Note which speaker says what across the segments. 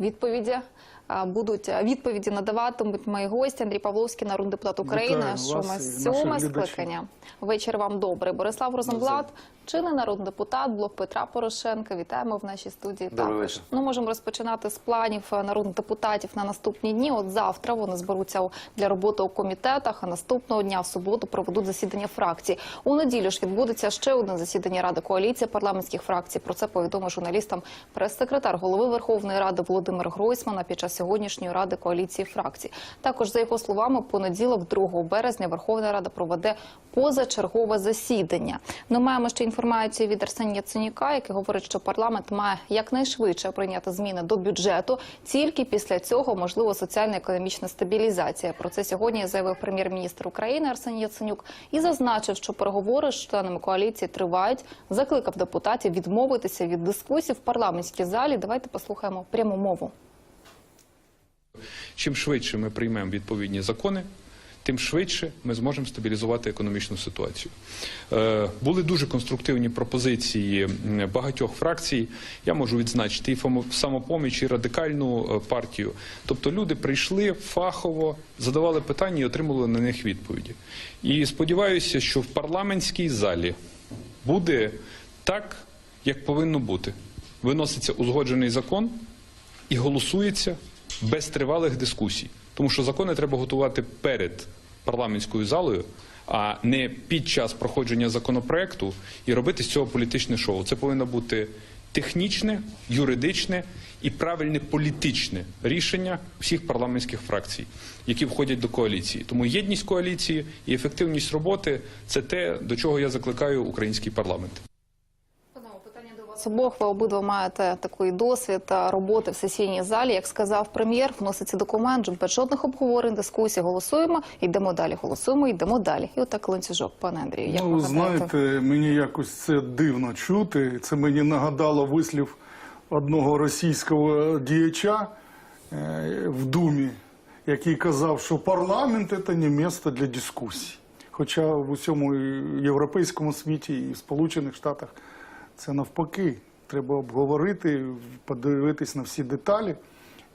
Speaker 1: Відповіді будуть відповіді надаватимуть мої гості Андрій Павловський, народний депутат України.
Speaker 2: Вітаю
Speaker 1: Що ми сьоме скликання. Вечір вам добрий. Борислав Розенблат, чинний народний депутат, блок Петра Порошенка. Вітаємо в нашій студії.
Speaker 3: Добрий
Speaker 1: також.
Speaker 3: вечір.
Speaker 1: Ну можемо розпочинати з планів е, народних депутатів на наступні дні. От завтра вони зберуться для роботи у комітетах. А наступного дня в суботу проведуть засідання фракцій. У неділю ж відбудеться ще одне засідання ради коаліції парламентських фракцій. Про це повідомив журналістам прес-секретар голови Верховної Ради Володимир Гройсмана під час сьогоднішньої ради коаліції фракцій. Також за його словами, понеділок, 2 березня, Верховна Рада проведе позачергове засідання. Ми маємо ще інформацію від Арсенія Яценюка, який говорить, що парламент має якнайшвидше прийняти зміни до бюджету. Тільки після цього можливо соціально-економічна стабілізація. Про це сьогодні заявив прем'єр-міністр України Арсеній Яценюк і зазначив, що переговори з членами коаліції тривають. Закликав депутатів відмовитися від дискусій в парламентській залі. Давайте послухаємо пряму мову.
Speaker 4: Чим швидше ми приймемо відповідні закони, тим швидше ми зможемо стабілізувати економічну ситуацію. Е, були дуже конструктивні пропозиції багатьох фракцій. Я можу відзначити і «Фомо- самопоміч, і радикальну е, партію. Тобто люди прийшли фахово, задавали питання і отримали на них відповіді. І сподіваюся, що в парламентській залі буде так, як повинно бути. Виноситься узгоджений закон і голосується без тривалих дискусій. Тому що закони треба готувати перед парламентською залою, а не під час проходження законопроекту і робити з цього політичне шоу. Це повинно бути технічне, юридичне і правильне політичне рішення всіх парламентських фракцій, які входять до коаліції. Тому єдність коаліції і ефективність роботи це те, до чого я закликаю український парламент.
Speaker 1: Обох. Ви обидва маєте такий досвід роботи в сесійній залі. Як сказав прем'єр, вноситься документ, без жодних обговорень, дискусій. Голосуємо, йдемо далі. Голосуємо, йдемо далі. І отак ланцюжок, пане Андрію. Як
Speaker 2: ну, знаєте, мені якось це дивно чути. Це мені нагадало вислів одного російського діяча е, в Думі, який казав, що парламент це не місце для дискусій. Хоча в усьому європейському світі і в Сполучених Штатах це навпаки. Треба обговорити, подивитись на всі деталі,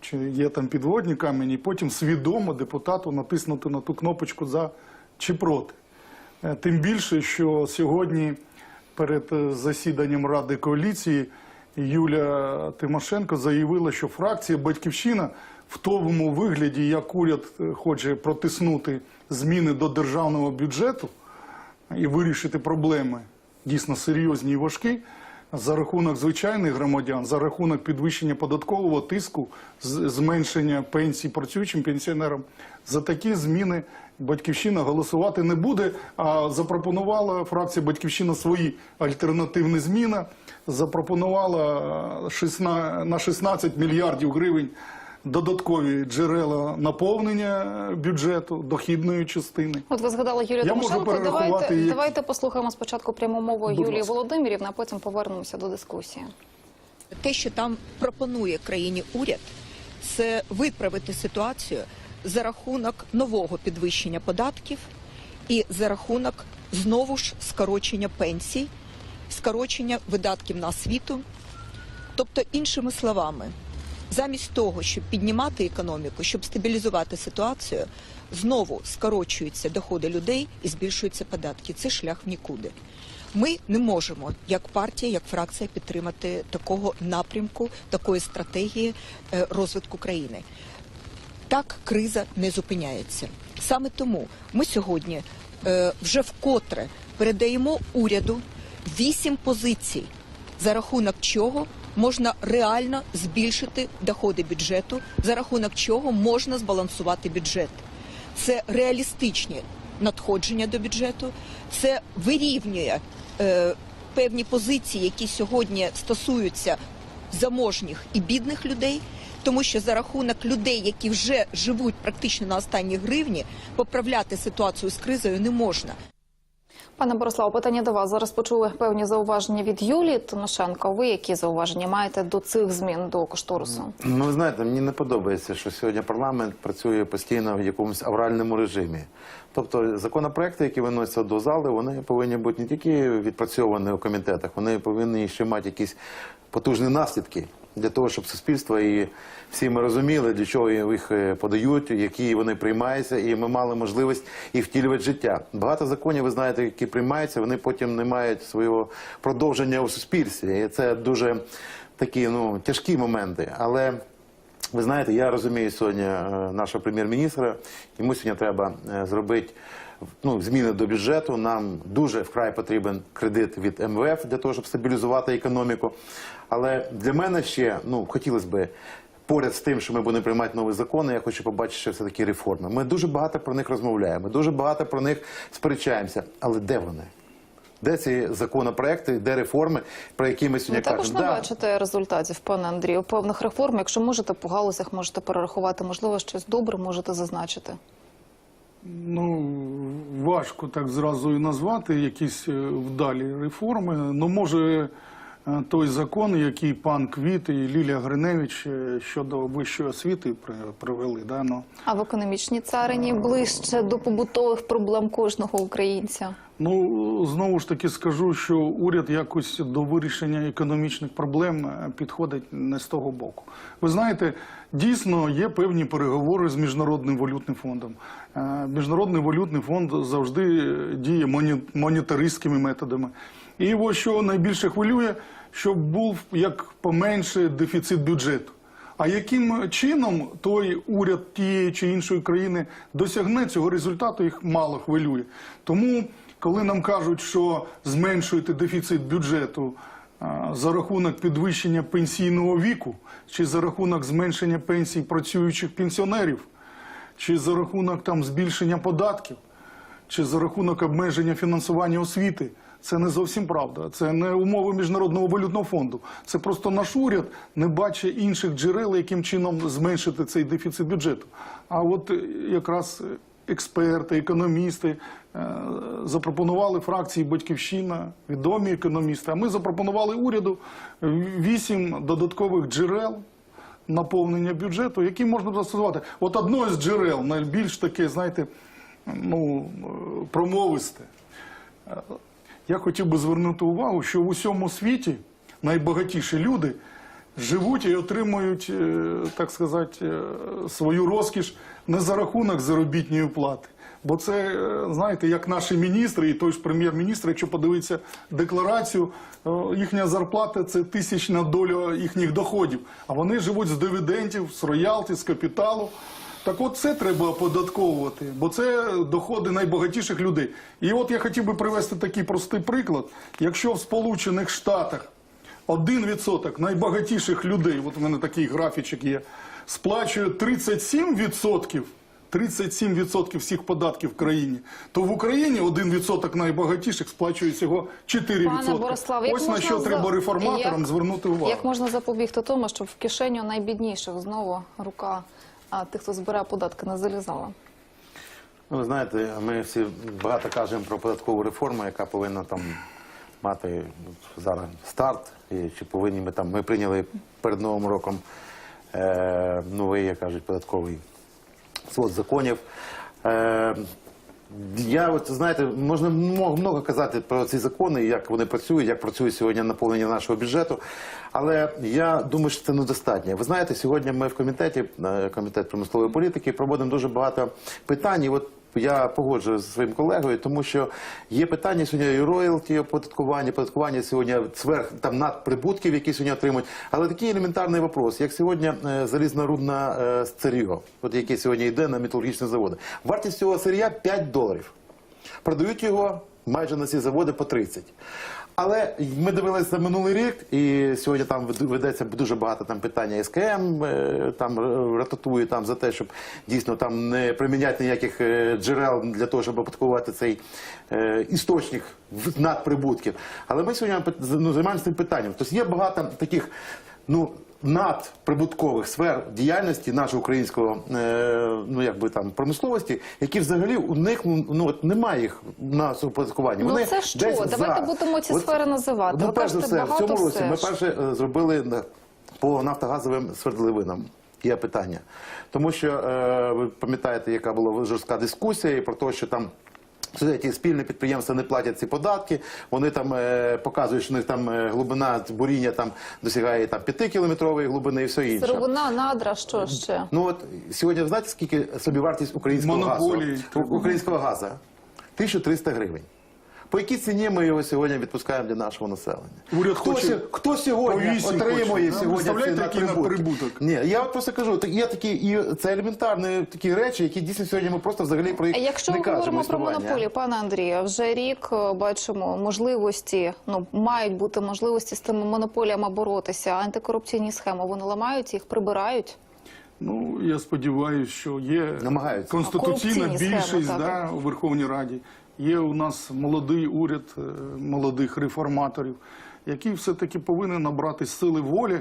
Speaker 2: чи є там підводні камені, і потім свідомо депутату натиснути на ту кнопочку за чи проти. Е, Тим більше, що сьогодні перед е, засіданням Ради коаліції Юля Тимошенко заявила, що фракція Батьківщина в тому вигляді, як уряд е, хоче протиснути зміни до державного бюджету і вирішити проблеми дійсно серйозні і важкі. За рахунок звичайних громадян, за рахунок підвищення податкового тиску, зменшення пенсій працюючим пенсіонерам, за такі зміни Батьківщина голосувати не буде. А запропонувала фракція Батьківщина свої альтернативні зміни. Запропонувала на 16 мільярдів гривень додаткові джерела наповнення бюджету, дохідної частини.
Speaker 1: От ви згадали Юлію
Speaker 2: Я
Speaker 1: Тимошенко. Давайте,
Speaker 2: їх.
Speaker 1: давайте послухаємо спочатку пряму мову
Speaker 2: Будь
Speaker 1: Юлії. Володимирівни, а потім повернемося до дискусії.
Speaker 5: Те, що там пропонує країні уряд, це виправити ситуацію за рахунок нового підвищення податків і за рахунок знову ж скорочення пенсій, скорочення видатків на освіту. Тобто, іншими словами, замість того, щоб піднімати економіку, щоб стабілізувати ситуацію, знову скорочуються доходи людей і збільшуються податки. Це шлях в нікуди. Ми не можемо, як партія, як фракція, підтримати такого напрямку, такої стратегії е, розвитку країни. Так криза не зупиняється. Саме тому ми сьогодні е, вже вкотре передаємо уряду вісім позицій, за рахунок чого можна реально збільшити доходи бюджету, за рахунок чого можна збалансувати бюджет. Це реалістичні надходження до бюджету, це вирівнює е, певні позиції, які сьогодні стосуються заможніх і бідних людей. Тому що за рахунок людей, які вже живуть практично на останній гривні, поправляти ситуацію з кризою не можна.
Speaker 1: Пане Бориславе, питання до вас. Зараз почули певні зауваження від Юлії Тимошенко. Ви які зауваження маєте до цих змін до кошторису?
Speaker 3: Ну, ви знаєте, мені не подобається, що сьогодні парламент працює постійно в якомусь авральному режимі. Тобто законопроекти, які виносяться до зали, вони повинні бути не тільки відпрацьовані у комітетах, вони повинні ще мати якісь потужні наслідки. Для того, щоб суспільство і всі ми розуміли, для чого їх е, подають, які вони приймаються, і ми мали можливість їх втілювати життя. Багато законів, ви знаєте, які приймаються, вони потім не мають свого продовження у суспільстві. І це дуже такі ну, тяжкі моменти. Але ви знаєте, я розумію сьогодні е, нашого прем'єр-міністра. Йому сьогодні треба е, зробити ну, зміни до бюджету. Нам дуже вкрай потрібен кредит від МВФ для того, щоб стабілізувати економіку. Але для мене ще ну, хотілося б. Поряд з тим, що ми будемо приймати нові закони, я хочу побачити ще все-таки реформи. Ми дуже багато про них розмовляємо, ми дуже багато про них сперечаємося. Але де вони? Де ці законопроекти, де реформи, про які ми сьогодні.
Speaker 1: Ви
Speaker 3: сьогодні
Speaker 1: також не
Speaker 3: Да,
Speaker 1: бачите результатів, пане Андрію. Певних реформ, якщо можете по галузях, можете перерахувати, можливо, щось добре можете зазначити.
Speaker 2: Ну, важко так зразу і назвати якісь е, вдалі реформи. Ну, може, той закон, який пан Квіт і Лілія Гриневич е, щодо вищої освіти привели, да, ну,
Speaker 1: А в економічній царині ближче до побутових проблем кожного українця.
Speaker 2: Ну, знову ж таки скажу, що уряд якось до вирішення економічних проблем е, підходить не з того боку. Ви знаєте, дійсно є певні переговори з Міжнародним валютним фондом. Е, Міжнародний валютний фонд завжди е, діє моні- монетаристськими методами. І його що найбільше хвилює, щоб був як поменше дефіцит бюджету. А яким чином той уряд тієї чи іншої країни досягне цього результату, їх мало хвилює. Тому, коли нам кажуть, що зменшуєте дефіцит бюджету за рахунок підвищення пенсійного віку, чи за рахунок зменшення пенсій працюючих пенсіонерів, чи за рахунок там збільшення податків, чи за рахунок обмеження фінансування освіти. Це не зовсім правда. Це не умови Міжнародного валютного фонду. Це просто наш уряд не бачить інших джерел, яким чином зменшити цей дефіцит бюджету. А от е, якраз експерти, економісти е, запропонували фракції Батьківщина, відомі економісти. А ми запропонували уряду вісім додаткових джерел наповнення бюджету, які можна застосувати. От одно з джерел, найбільш таке, знаєте, ну, е, промовисте. Я хотів би звернути увагу, що в усьому світі найбагатіші люди живуть і отримують, е, так сказати, е, свою розкіш не за рахунок заробітної плати. Бо це, е, знаєте, як наші міністри і той ж прем'єр-міністр, якщо подивитися декларацію, їхня зарплата це тисячна доля їхніх доходів. А вони живуть з дивідендів, з роялті, з капіталу. Так от це треба оподатковувати, бо це доходи найбагатіших людей. І от я хотів би привести такий простий приклад. Якщо в Сполучених Штатах 1% найбагатіших людей, от у мене такий графічок є, сплачує 37%, 37% всіх податків в країні, то в Україні 1% найбагатіших сплачує всього 4%.
Speaker 1: Пане Бориславе, як
Speaker 2: Ось на що
Speaker 1: за-
Speaker 2: треба реформаторам
Speaker 1: як-
Speaker 2: звернути увагу.
Speaker 1: Як можна запобігти тому, щоб в кишеню найбідніших знову рука а, тих, хто збирає податки, не залізала?
Speaker 3: Ну, ви знаєте, ми всі багато кажемо про податкову реформу, яка повинна там мати зараз старт. І чи повинні ми там. Ми прийняли перед Новим роком е, новий, як кажуть, податковий свод законів. Е, я от знаєте, можна много, казати про ці закони, як вони працюють, як працює сьогодні наповнення нашого бюджету. Але я думаю, що це недостатньо. Ви знаєте, сьогодні ми в комітеті, е, комітет промислової політики, проводимо дуже багато питань. І от я погоджуюся зі своїм колегою, тому що є питання сьогодні і роялті, оподаткування, оподаткування сьогодні сверх там надприбутків, які сьогодні отримують. Але такий елементарний вопрос, як сьогодні залізна залізнорудна е, сир'йо, от яке сьогодні йде на металургічні заводи. Вартість цього сир'я 5 доларів. Продають його майже на ці заводи по 30. Але ми дивилися минулий рік, і сьогодні там ведеться дуже багато там питання СКМ, е, там е, рататує там за те, щоб дійсно там не приміняти ніяких е, джерел для того, щоб оподаткувати цей е, істочник надприбутків. Але ми сьогодні ну, займаємося цим питанням. Тобто є багато таких ну, надприбуткових сфер діяльності нашого українського е, ну, якби там промисловості, які взагалі у них ну, от немає їх на оподаткуванні.
Speaker 1: Ну,
Speaker 2: Е,
Speaker 1: це що?
Speaker 3: десь
Speaker 1: Давайте
Speaker 3: за.
Speaker 1: будемо ці сфери називати.
Speaker 3: Ну, перш за все, в цьому році ми перше е, зробили по нафтогазовим свердловинам. Є питання. Тому що е, ви пам'ятаєте, яка була жорстка дискусія і про те, що там Сюди ті спільні підприємства не платять ці податки, вони там е, показують, що у них там е, глибина буріння там досягає там 5-кілометрової глибини і все інше.
Speaker 1: Сировина, надра, що ще?
Speaker 3: Ну от сьогодні ви знаєте, скільки собівартість українського
Speaker 2: Монополії.
Speaker 3: газу? Українського газу? 1300 гривень. По якій ціні ми його сьогодні відпускаємо для нашого населення?
Speaker 2: Уряд
Speaker 3: хто,
Speaker 2: хоче
Speaker 3: хто сьогодні отримує
Speaker 2: хоче,
Speaker 3: сьогодні ці
Speaker 2: який
Speaker 3: надприбутки?
Speaker 2: надприбуток?
Speaker 3: Ні, я от просто кажу, так є такі і це елементарні такі речі, які дійсно сьогодні ми просто взагалі про їх
Speaker 1: Якщо
Speaker 3: не
Speaker 1: ми
Speaker 3: кажемо.
Speaker 1: говоримо про монополію, пане Андрію, вже рік е, бачимо можливості, ну мають бути можливості з тими монополіями боротися. Антикорупційні схеми вони ламають їх, прибирають.
Speaker 2: Ну, я сподіваюся, що є
Speaker 3: Намагаються.
Speaker 2: конституційна більшість
Speaker 1: так.
Speaker 2: да, у Верховній Раді. Є у нас молодий уряд е, молодих реформаторів, який все-таки повинен набрати сили волі,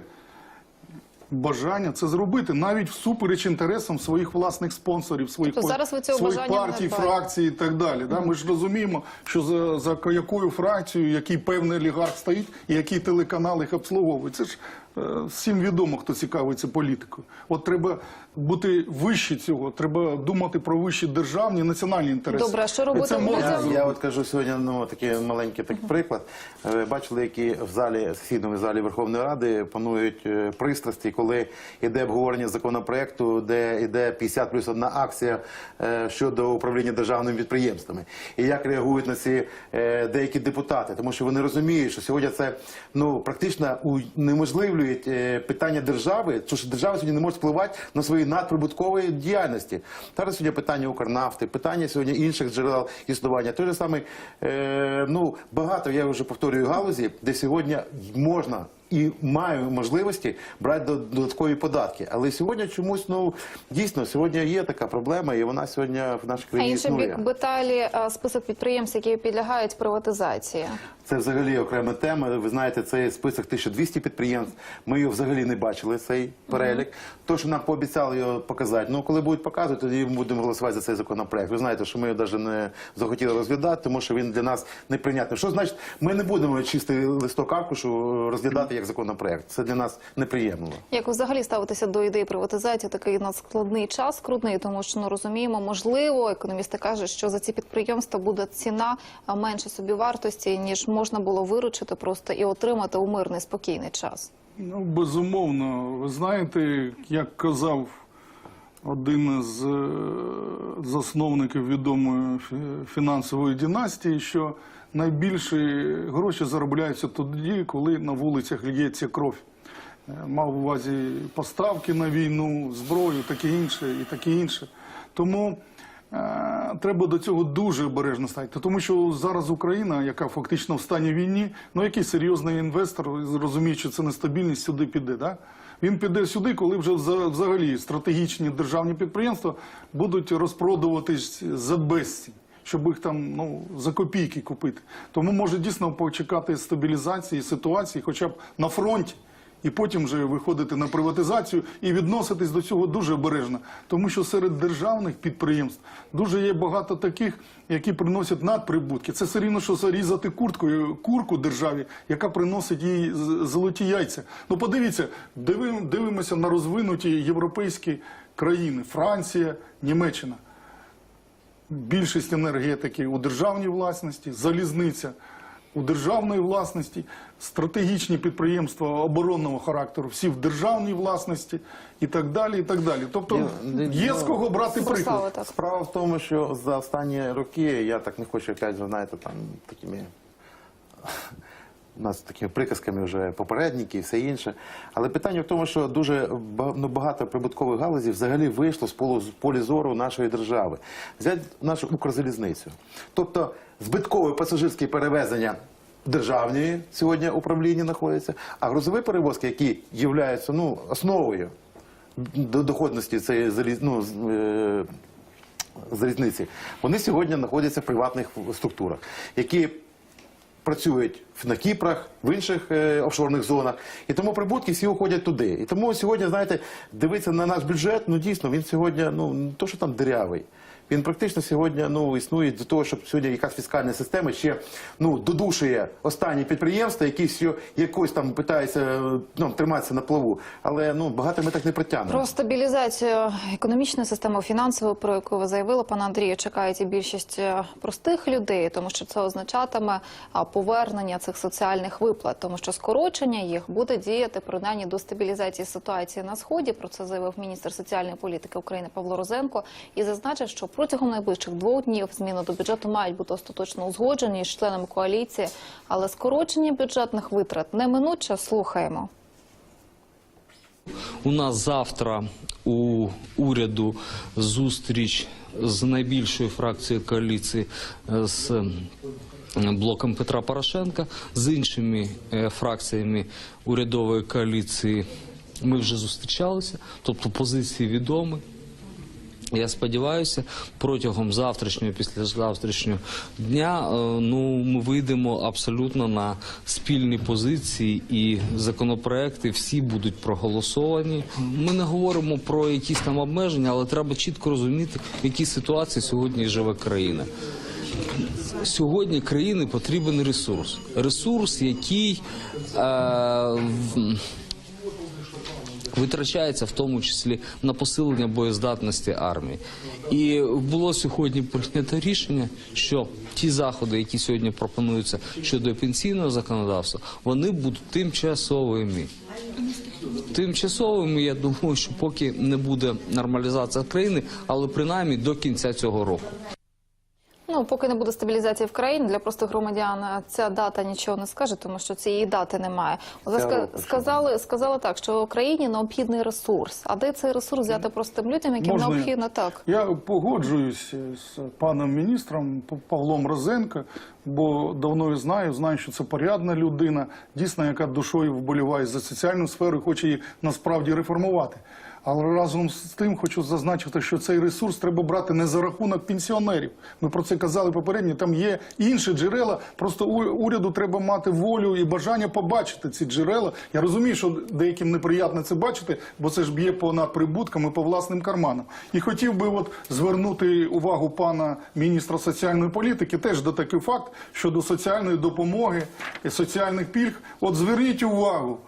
Speaker 2: бажання це зробити, навіть всупереч інтересам своїх власних спонсорів, своїх,
Speaker 1: Тобто зараз ви цього
Speaker 2: своїх партій, фракцій і так далі. Да? Ми ж розуміємо, що за, за якою фракцією, який певний олігарх стоїть і який телеканал їх обслуговує. Це ж всім відомо, хто цікавиться політикою. От треба бути вище цього, треба думати про вищі державні національні інтереси.
Speaker 1: Добре, а що робити
Speaker 2: це можна?
Speaker 3: Я, я от кажу сьогодні ну, такий маленький такий приклад. Ви бачили, які в залі, сесійному залі Верховної Ради панують е, пристрасті, коли йде обговорення законопроекту, де йде 50 плюс одна акція е, щодо управління державними підприємствами. І як реагують на ці е, деякі депутати, тому що вони розуміють, що сьогодні це ну практично унеможливлюють е, питання держави, тому що держава сьогодні не може впливати на свої надприбуткової діяльності. Зараз сьогодні питання Укрнафти, питання сьогодні інших джерел існування. Той же самий, е, ну багато я вже повторюю галузі, де сьогодні можна. І маю можливості брати до- додаткові податки, але сьогодні чомусь ну дійсно сьогодні є така проблема, і вона сьогодні в нашій
Speaker 1: А інший
Speaker 3: існує.
Speaker 1: бік деталі е, список підприємств, які підлягають приватизації.
Speaker 3: Це взагалі окрема тема. Ви знаєте, це список 1200 підприємств. Ми його взагалі не бачили, цей перелік. То, що нам пообіцяли його показати. Ну, коли будуть показувати, тоді ми будемо голосувати за цей законопроект. Ви знаєте, що ми його навіть не захотіли розглядати, тому що він для нас неприйнятний. Що значить, ми не будемо чистий листок аркушу розглядати як законопроект. Це для нас неприємно.
Speaker 1: Як ви взагалі ставитеся до ідеї приватизації? Такий надскладний час скрутний, тому що ну розуміємо, можливо, економісти кажуть, що за ці підприємства буде ціна менше собівартості, ніж можна було виручити просто і отримати у мирний спокійний час.
Speaker 2: Ну, безумовно. Ви знаєте, як казав один з е, засновників відомої фінансової династії, що найбільші гроші заробляються тоді, коли на вулицях лється кров. Е, Мав в увазі поставки на війну, зброю, таке інше і таке інше. Тому е, треба до цього дуже обережно ставити. Тому що зараз Україна, яка фактично в стані війни, ну який серйозний інвестор, розуміє, що це нестабільність, сюди піде. Да? Він піде сюди, коли вже вза- взагалі стратегічні державні підприємства будуть розпродуватись за безцінь. Щоб їх там ну за копійки купити, тому може дійсно почекати стабілізації ситуації, хоча б на фронті, і потім вже виходити на приватизацію і відноситись до цього дуже обережно. Тому що серед державних підприємств дуже є багато таких, які приносять надприбутки. Це все рівно, що зарізати курткою курку державі, яка приносить їй золоті яйця. Ну подивіться, дивим, дивимося на розвинуті європейські країни: Франція, Німеччина. Більшість енергетики у державній власності, залізниця у державної власності, стратегічні підприємства оборонного характеру, всі в державній власності і так далі. і так далі. Тобто
Speaker 3: Ні, ні,
Speaker 2: є
Speaker 3: ну,
Speaker 2: з кого брати приклад.
Speaker 3: Справа в тому, що за останні роки я так не хочу опять, знаєте, там такими у нас такими приказками вже попередники і все інше. Але питання в тому, що дуже ну, багато прибуткових галузів взагалі вийшло з полу з полі зору нашої держави. Взять нашу Укрзалізницю. Тобто збиткові пасажирські перевезення. Державні сьогодні управління знаходяться, а грузові перевозки, які являються ну, основою до доходності цієї заліз... ну, е, залізниці, вони сьогодні знаходяться в приватних структурах, які працюють на Кіпрах, в інших е, офшорних зонах. І тому прибутки всі уходять туди. І тому сьогодні, знаєте, дивитися на наш бюджет, ну дійсно, він сьогодні, ну не то, що там дирявий. Він практично сьогодні ну, існує до того, щоб сьогодні якась фіскальна система ще ну, додушує останні підприємства, які все, якось там питаються е, ну, триматися на плаву. Але ну, багато ми так не притягнемо.
Speaker 1: Про стабілізацію економічної системи фінансової, про яку ви заявили, пане Андрію, чекають і більшість е, простих людей, тому що це означатиме повернення цих соціальних виплат, тому що скорочення їх буде діяти принаймні до стабілізації ситуації на сході. Про це заявив міністр соціальної політики України Павло Розенко і зазначив, що протягом найближчих двох днів зміни до бюджету мають бути остаточно узгоджені з членами коаліції, але скорочення бюджетних витрат неминуче слухаємо.
Speaker 6: У нас завтра у уряду зустріч з найбільшою фракцією коаліції е, з блоком Петра Порошенка, з іншими е, фракціями урядової коаліції. Ми вже зустрічалися, тобто позиції відомі. Я сподіваюся, протягом завтрашнього, післязавтрашнього дня е, ну, ми вийдемо абсолютно на спільні позиції і законопроекти всі будуть проголосовані. Ми не говоримо про якісь там обмеження, але треба чітко розуміти, в якій ситуації сьогодні живе країна. Сьогодні країні потрібен ресурс. Ресурс, який е, витрачається в тому числі на посилення боєздатності армії. І було сьогодні прийнято рішення, що ті заходи, які сьогодні пропонуються щодо пенсійного законодавства, вони будуть тимчасовими. Тимчасовими, я думаю, що поки не буде нормалізація країни, але принаймні до кінця цього року.
Speaker 1: Ну, поки не буде стабілізації в країні, для простих громадян ця дата нічого не скаже, тому що цієї дати немає. Ска- сказали, сказали так, що Україні необхідний ресурс. А де цей ресурс взяти простим людям, яким
Speaker 2: Можна я?
Speaker 1: необхідно так?
Speaker 2: Я погоджуюсь з паном міністром Павлом Розенко, бо давно його знаю, знаю, що це порядна людина, дійсно, яка душою вболіває за соціальну сферу, і хоче її насправді реформувати. Але разом з тим хочу зазначити, що цей ресурс треба брати не за рахунок пенсіонерів. Ми про це казали попередньо. Там є інші джерела. Просто уряду треба мати волю і бажання побачити ці джерела. Я розумію, що деяким неприємно це бачити, бо це ж б'є по надприбуткам і по власним карманам. І хотів би от звернути увагу пана міністра соціальної політики теж до такий факт щодо соціальної допомоги соціальних пільг. От зверніть увагу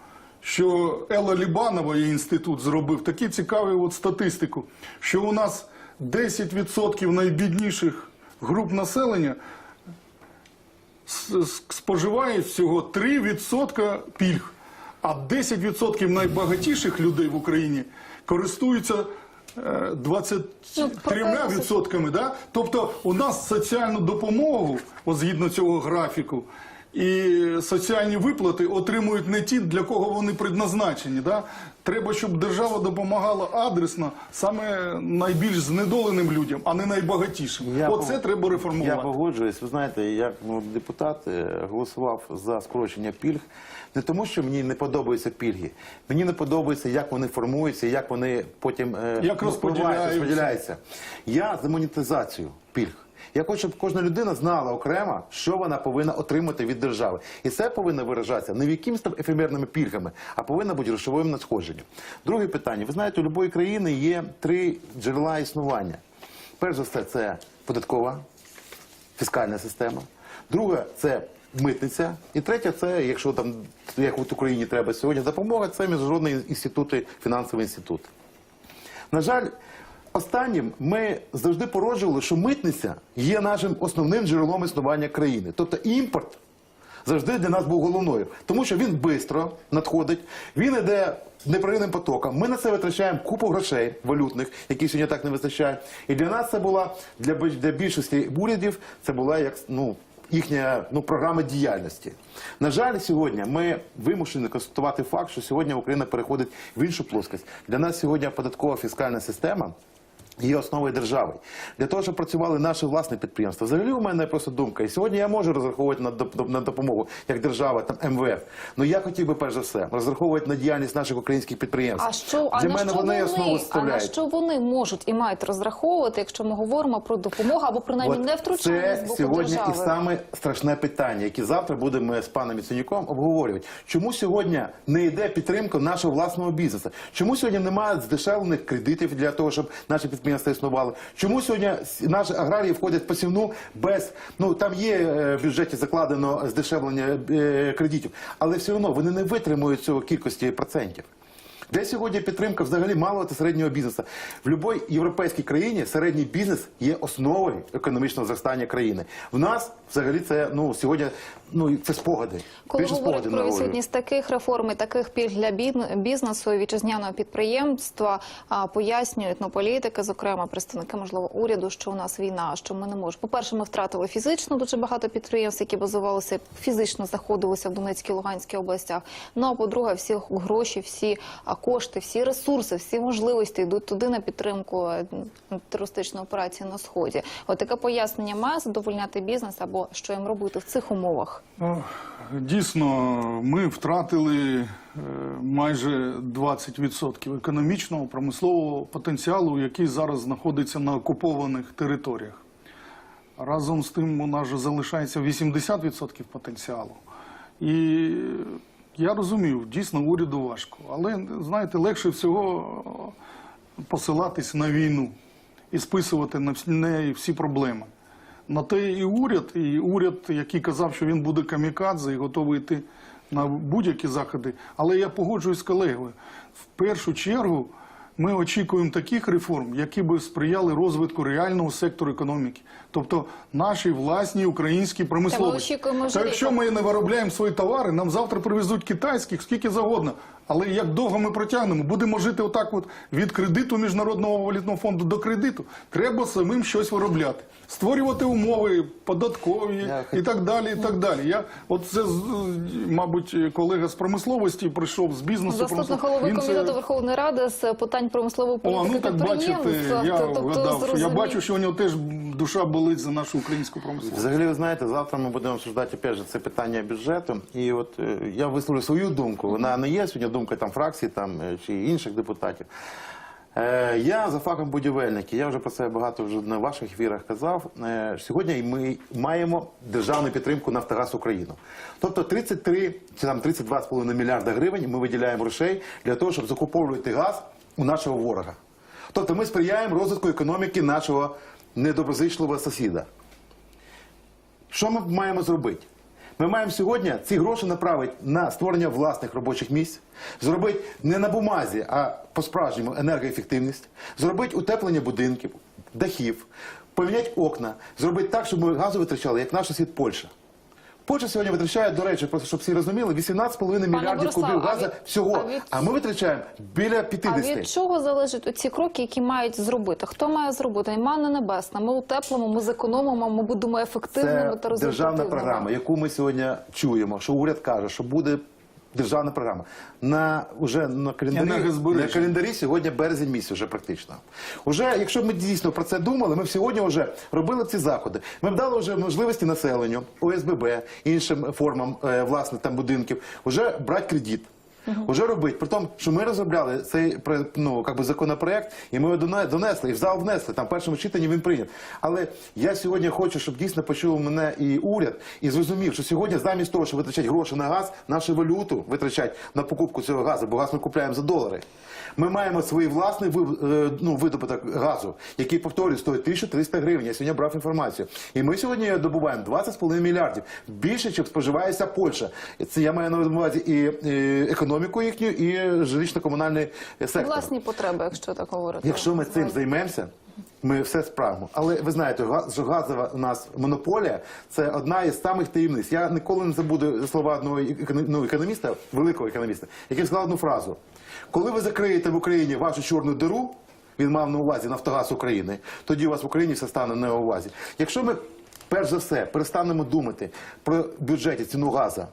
Speaker 2: що Елла Лібанова і інститут зробив таку цікаву от статистику, що у нас 10% найбідніших груп населення споживають всього 3% пільг, а 10% найбагатіших людей в Україні користуються е, 23 відсотками. Да? Тобто у нас соціальну допомогу, от згідно цього графіку, і соціальні виплати отримують не ті, для кого вони предназначені. Да? Треба, щоб держава допомагала адресно саме найбільш знедоленим людям, а не найбагатішим.
Speaker 3: Я
Speaker 2: Оце
Speaker 3: пог-
Speaker 2: треба реформувати.
Speaker 3: Я погоджуюсь. Ви знаєте, як ну, депутат е, голосував за скорочення пільг не тому, що мені не подобаються пільги. Мені не подобається, як вони формуються, як вони потім е,
Speaker 2: Як
Speaker 3: ну,
Speaker 2: розподіляються.
Speaker 3: розподіляються. Я за монетизацію пільг. Я хочу, щоб кожна людина знала окремо, що вона повинна отримати від держави. І це повинно виражатися не в якимось там ефемерними пільгами, а повинно бути грошовим надходженням. Друге питання. Ви знаєте, у будь-якої країни є три джерела існування. Перш за все, це податкова фіскальна система. Друге це митниця. І третє це, якщо там, як от Україні треба сьогодні допомога, це міжнародний інститут, фінансовий інститут. На жаль, останнім ми завжди породжували, що митниця є нашим основним джерелом існування країни. Тобто імпорт завжди для нас був головною, тому що він швидко надходить, він йде непрервним потоком. Ми на це витрачаємо купу грошей валютних, які сьогодні так не вистачає. І для нас це була для, для більшості урядів це була як ну. Їхня ну, програма діяльності. На жаль, сьогодні ми вимушені констатувати факт, що сьогодні Україна переходить в іншу плоскость. Для нас сьогодні податкова фіскальна система є основою держави. Для того, щоб працювали наші власні підприємства. Взагалі у мене просто думка. І сьогодні я можу розраховувати на, допомогу як держава, там МВФ. Ну я хотів би перш за все розраховувати на діяльність наших українських підприємств.
Speaker 1: А що а
Speaker 3: Для
Speaker 1: на
Speaker 3: мене
Speaker 1: що
Speaker 3: вони основу
Speaker 1: вони, а на що вони можуть і мають розраховувати, якщо ми говоримо про допомогу або принаймні
Speaker 3: От
Speaker 1: не втручання з
Speaker 3: це
Speaker 1: боку
Speaker 3: сьогодні
Speaker 1: держави?
Speaker 3: і саме страшне питання, яке завтра будемо з паном Яценюком обговорювати. Чому сьогодні не йде підтримка нашого власного бізнесу? Чому сьогодні немає здешевлених кредитів для того, щоб наші підприємства підприємства існували. Чому сьогодні наші аграрії входять в посівну без ну там є е, в бюджеті закладено здешевлення е, кредитів, але все одно вони не витримують цього кількості процентів. Де сьогодні підтримка взагалі малого та середнього бізнесу? В будь-якій європейській країні середній бізнес є основою економічного зростання країни. В нас взагалі це ну сьогодні ну це спогади.
Speaker 1: Коли
Speaker 3: Більше
Speaker 1: говорять
Speaker 3: спогади
Speaker 1: про відсутність таких реформ і таких пільг для бізнесу і вітчизняного підприємства, пояснюють ну, політики, зокрема представники можливо уряду, що у нас війна, що ми не можемо. По перше, ми втратили фізично дуже багато підприємств, які базувалися фізично знаходилися в Донецькій Луганській областях. Ну а по-друге, всі гроші, всі кошти, всі ресурси, всі можливості йдуть туди на підтримку е, терористичної операції на сході. От таке пояснення має задовольняти бізнес або що їм робити в цих умовах.
Speaker 2: Ну, Дійсно, ми втратили е, майже 20% економічного промислового потенціалу, який зараз знаходиться на окупованих територіях. Разом з тим, у нас же залишається 80% потенціалу. І я розумію, дійсно уряду важко. Але знаєте, легше всього е, посилатись на війну і списувати на неї всі проблеми. На те і уряд, і уряд, який казав, що він буде камікадзе і готовий йти на будь-які заходи. Але я погоджуюсь з колегою. В першу чергу ми очікуємо таких реформ, які би сприяли розвитку реального сектору економіки, тобто нашій власній українській промисловості.
Speaker 1: очікуємо вже
Speaker 2: Та якщо ми не виробляємо свої товари, нам завтра привезуть китайських скільки завгодно. Але як довго ми протягнемо? Будемо жити отак, от від кредиту міжнародного валютного фонду до кредиту. Треба самим щось виробляти, створювати умови податкові і так далі. І так далі. Я от це з- мабуть колега з промисловості прийшов з бізнесу.
Speaker 1: Заступник голови комітету Верховної Ради з питань промислової
Speaker 2: О, ну так
Speaker 1: підприємств.
Speaker 2: бачите, я
Speaker 1: Тобто
Speaker 2: вгадав. що Я бачу, що у нього теж душа болить за нашу українську промисловість.
Speaker 3: Взагалі, ви знаєте, завтра ми будемо обсуждати опять же, це питання бюджету. І от е, я висловлю свою думку. Вона не є сьогодні думка там фракції там е, чи інших депутатів. Е, я за фахом будівельник, я вже про це багато вже на ваших ефірах казав. Е, сьогодні ми маємо державну підтримку Нафтогаз Україну. Тобто 33 чи там 32,5 мільярда гривень ми виділяємо грошей для того, щоб закуповувати газ у нашого ворога. Тобто ми сприяємо розвитку економіки нашого недоброзичливого сусіда. Що ми маємо зробити? Ми маємо сьогодні ці гроші направити на створення власних робочих місць, зробити не на бумазі, а по-справжньому енергоефективність, зробити утеплення будинків, дахів, поміняти окна, зробити так, щоб ми газу витрачали, як наш сусід Польща. Польща сьогодні витрачає, до речі, просто щоб всі розуміли, 18,5 мільярдів
Speaker 1: Борислав,
Speaker 3: кубів
Speaker 1: а
Speaker 3: газу
Speaker 1: від-
Speaker 3: всього.
Speaker 1: а від-
Speaker 3: А ми витрачаємо біля
Speaker 1: А
Speaker 3: 50.
Speaker 1: від чого залежать ці кроки, які мають зробити? Хто має зробити? Манна небесна. Ми утеплимо, ми зекономимо, ми будемо ефективними
Speaker 3: Це
Speaker 1: та
Speaker 3: державна програма, яку ми сьогодні чуємо, що уряд каже, що буде державна програма. На уже на календарі, на календарі сьогодні березень місяць вже практично. Уже, якщо б ми дійсно про це думали, ми б сьогодні вже робили ці заходи. Ми б дали вже можливості населенню, ОСББ, іншим формам е, власне там будинків, вже брати кредит. Уже робити, при тому, що ми розробляли цей ну, би, законопроект, і ми його доне- донесли, і в зал внесли. Там в першому читанні він прийнят. Але я сьогодні хочу, щоб дійсно почув мене і уряд, і зрозумів, що сьогодні замість того, щоб витрачати гроші на газ, нашу валюту витрачати на покупку цього газу, бо газ ми купляємо за долари. Ми маємо свій власний е, ну, видобуток газу, який повторюю, стоїть 1300 гривень. Я сьогодні брав інформацію. І ми сьогодні добуваємо 20,5 мільярдів. Більше, ніж споживається Польща. Це я маю на увазі і, е, економіку їхню, і жилищно-комунальний сектор.
Speaker 1: Власні потреби, якщо так говорити.
Speaker 3: Якщо ми цим займемося, ми все справимо. Але ви знаєте, що газова у нас монополія це одна із самих таємниць. Я ніколи не забуду слова одного ну, економіста, великого економіста, який сказав одну фразу: коли ви закриєте в Україні вашу чорну диру, він мав на увазі Нафтогаз України, тоді у вас в Україні все стане на увазі. Якщо ми перш за все перестанемо думати про бюджеті ціну газу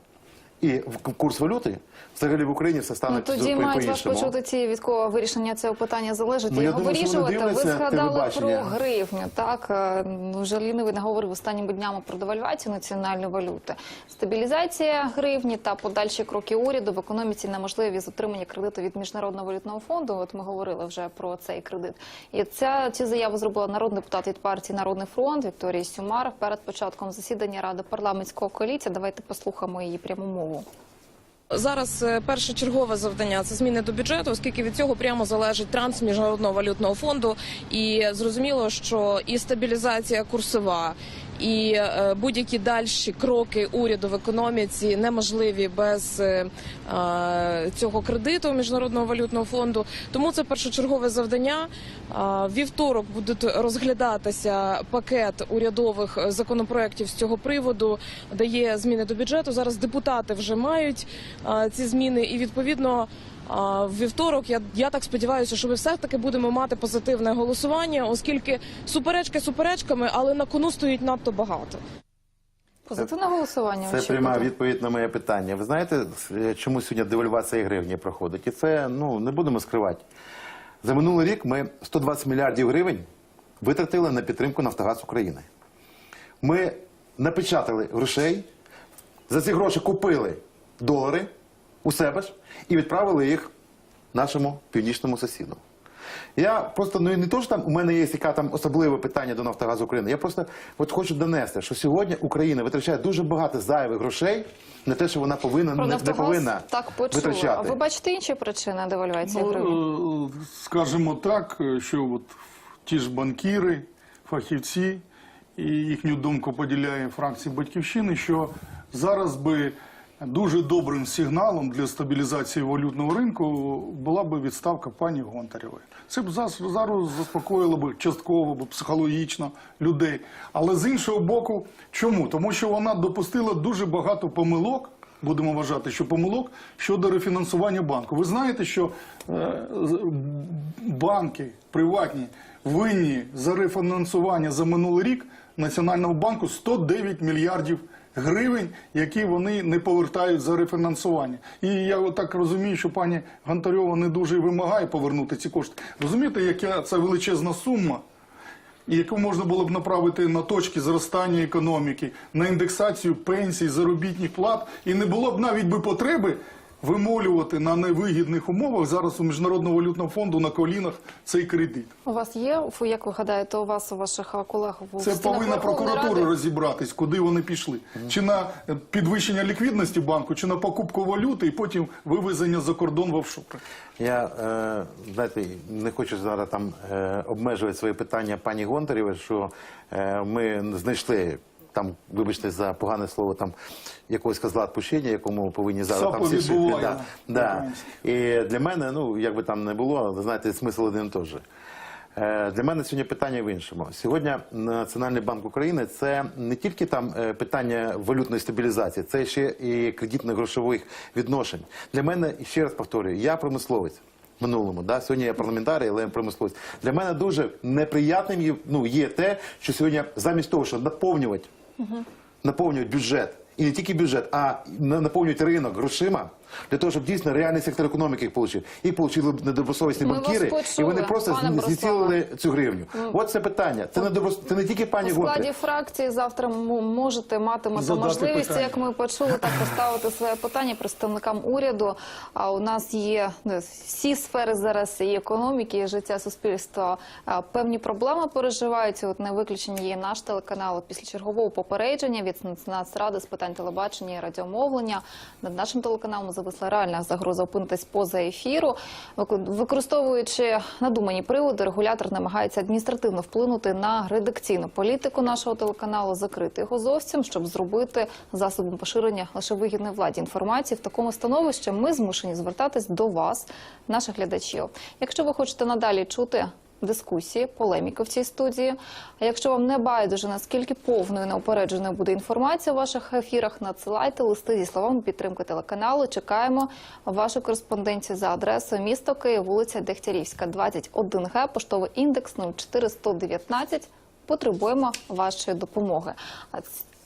Speaker 3: і в- курс валюти, взагалі в Україні все стане
Speaker 1: Ну, тоді мають вас почути ці від кого вирішення цього питання залежить.
Speaker 3: Ну,
Speaker 1: його
Speaker 3: думаю,
Speaker 1: вирішувати. Ви згадали про гривню. Так Е, ну, вже лінивий не говорив останніми днями про девальвацію національної валюти. Стабілізація гривні та подальші кроки уряду в економіці неможливі з отримання кредиту від міжнародного валютного фонду. От ми говорили вже про цей кредит. І ця цю заяву зробила народний депутат від партії Народний фронт Вікторія Сюмар перед початком засідання ради парламентського коаліції. Давайте послухаємо її пряму мову.
Speaker 7: Зараз е, першочергове завдання це зміни до бюджету, оскільки від цього прямо залежить транс міжнародного валютного фонду. І зрозуміло, що і стабілізація курсова, і е, будь-які дальші кроки уряду в економіці неможливі без е, цього кредиту міжнародного валютного фонду. Тому це першочергове завдання. Вівторок будуть розглядатися пакет урядових законопроєктів з цього приводу, де є зміни до бюджету. Зараз депутати вже мають ці зміни, і відповідно. А, В вівторок я, я так сподіваюся, що ми все таки будемо мати позитивне голосування, оскільки суперечки суперечками, але на кону стоїть надто багато.
Speaker 1: Позитивне голосування.
Speaker 3: Це пряма відповідь на моє питання. Ви знаєте, чому сьогодні девальвація гривні проходить? І це ну не будемо скривати. За минулий рік ми 120 мільярдів гривень витратили на підтримку Нафтогаз України. Ми напечатали грошей, за ці гроші купили долари у себе ж і відправили їх нашому північному сусіду. Я просто ну не то, що там у мене є яке там особливе питання до Нафтогазу України. Я просто от хочу донести, що сьогодні Україна витрачає дуже багато зайвих грошей на те, що вона повинна
Speaker 1: Про
Speaker 3: не, не повинна
Speaker 1: так почула. А ви бачите інші причини девальвації гривні?
Speaker 2: Ну, е, скажімо так, що от ті ж банкіри, фахівці і їхню думку поділяє фракція Батьківщини, що зараз би дуже добрим сигналом для стабілізації валютного ринку була би відставка пані Гонтарєвої. Це б зараз заспокоїло б частково, б психологічно людей. Але з іншого боку, чому? Тому що вона допустила дуже багато помилок будемо вважати, що помилок щодо рефінансування банку. Ви знаєте, що е, банки приватні винні за рефінансування за минулий рік Національному банку 109 мільярдів гривень, які вони не повертають за рефінансування. І я так розумію, що пані Гонтарьова не дуже вимагає повернути ці кошти. Розумієте, яка це величезна сума? яку можна було б направити на точки зростання економіки, на індексацію пенсій, заробітних плат, і не було б навіть би потреби вимолювати на невигідних умовах зараз у міжнародного валютного фонду на колінах цей кредит.
Speaker 1: У вас є, фу, як ви гадаєте, у вас, у ваших колег у
Speaker 2: Це повинна прокуратура
Speaker 1: Ради?
Speaker 2: розібратись, куди вони пішли. Чи на підвищення ліквідності банку, чи на покупку валюти, і потім вивезення за кордон в офшори.
Speaker 3: Я е, знаєте, не хочу зараз там е, обмежувати свої питання пані Гонтарєвої, що е, ми знайшли. Там, вибачте за погане слово, там якогось козла відпущення, якому повинні зараз там всі
Speaker 2: буває,
Speaker 3: Да, да. І для мене, ну як би там не було, ви знаєте, смисл один же. Е, Для мене сьогодні питання в іншому. Сьогодні Національний банк України це не тільки там е, питання валютної стабілізації, це ще і кредитно-грошових відношень. Для мене ще раз повторюю, я промисловець. Минулому, да сьогодні я парламентарій, але я промисловець. Для мене дуже неприятним є, ну, є те, що сьогодні замість того, щоб наповнювати наповнюють бюджет. І не тільки бюджет, а на- наповнюють ринок грошима для того, щоб дійсно реальний сектор економіки їх. І отримали недобросовісні
Speaker 1: Ми вас
Speaker 3: банкіри, і вони просто зні- цю гривню. От це питання. Це не доброс... це не тільки пані
Speaker 1: У складі
Speaker 3: Гонтарі.
Speaker 1: фракції завтра можете матимете
Speaker 2: Задати
Speaker 1: можливість,
Speaker 2: питання.
Speaker 1: як ми почули, так поставити своє питання представникам уряду. А у нас є ну, всі сфери зараз і економіки, і життя суспільства. Певні проблеми переживаються. От не виключені є наш телеканал після чергового попередження від Нацради з питань телебачення і радіомовлення. Над нашим телеканалом зависла реальна загроза опинитись поза ефіру. Використовуючи надумані приводи, регулятор намагається адміністративно вплинути на редакційну політику нашого телеканалу, закрити його зовсім, щоб зробити засобом поширення лише вигідної владі інформації. В такому становищі ми змушені звертатись до вас, наших глядачів. Якщо ви хочете надалі чути. Дискусії, полеміки в цій студії. А якщо вам не байдуже, наскільки повною неупередженою буде інформація у ваших ефірах, надсилайте листи зі словами підтримки телеканалу. Чекаємо вашу кореспонденцію за адресою місто Київ, вулиця Дегтярівська, 21Г, поштовий індекс 04119. Потребуємо вашої допомоги.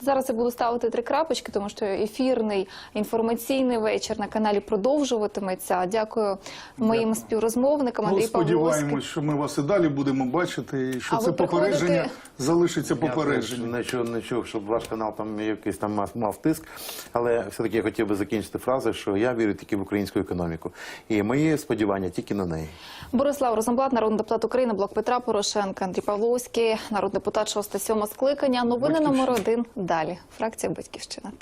Speaker 1: Зараз я буду ставити три крапочки, тому що ефірний інформаційний вечір на каналі продовжуватиметься. Дякую моїм співрозмовникам
Speaker 2: Ну,
Speaker 1: Андрій
Speaker 2: сподіваємось, що ми вас і далі будемо бачити, і що
Speaker 1: А
Speaker 2: це
Speaker 1: ви приходите-
Speaker 2: попередження залишиться
Speaker 3: Я
Speaker 2: попередженням.
Speaker 3: не чув, не чув, щоб ваш канал там якийсь там мав, мав тиск, але все-таки я хотів би закінчити фразу, що я вірю тільки в українську економіку. І мої сподівання тільки на неї.
Speaker 1: Борислав Розенблат, народний депутат України, блок Петра Порошенка, Андрій Павловський, народний депутат 6-7 скликання. Новини номер один. Далі. Фракція Батьківщина.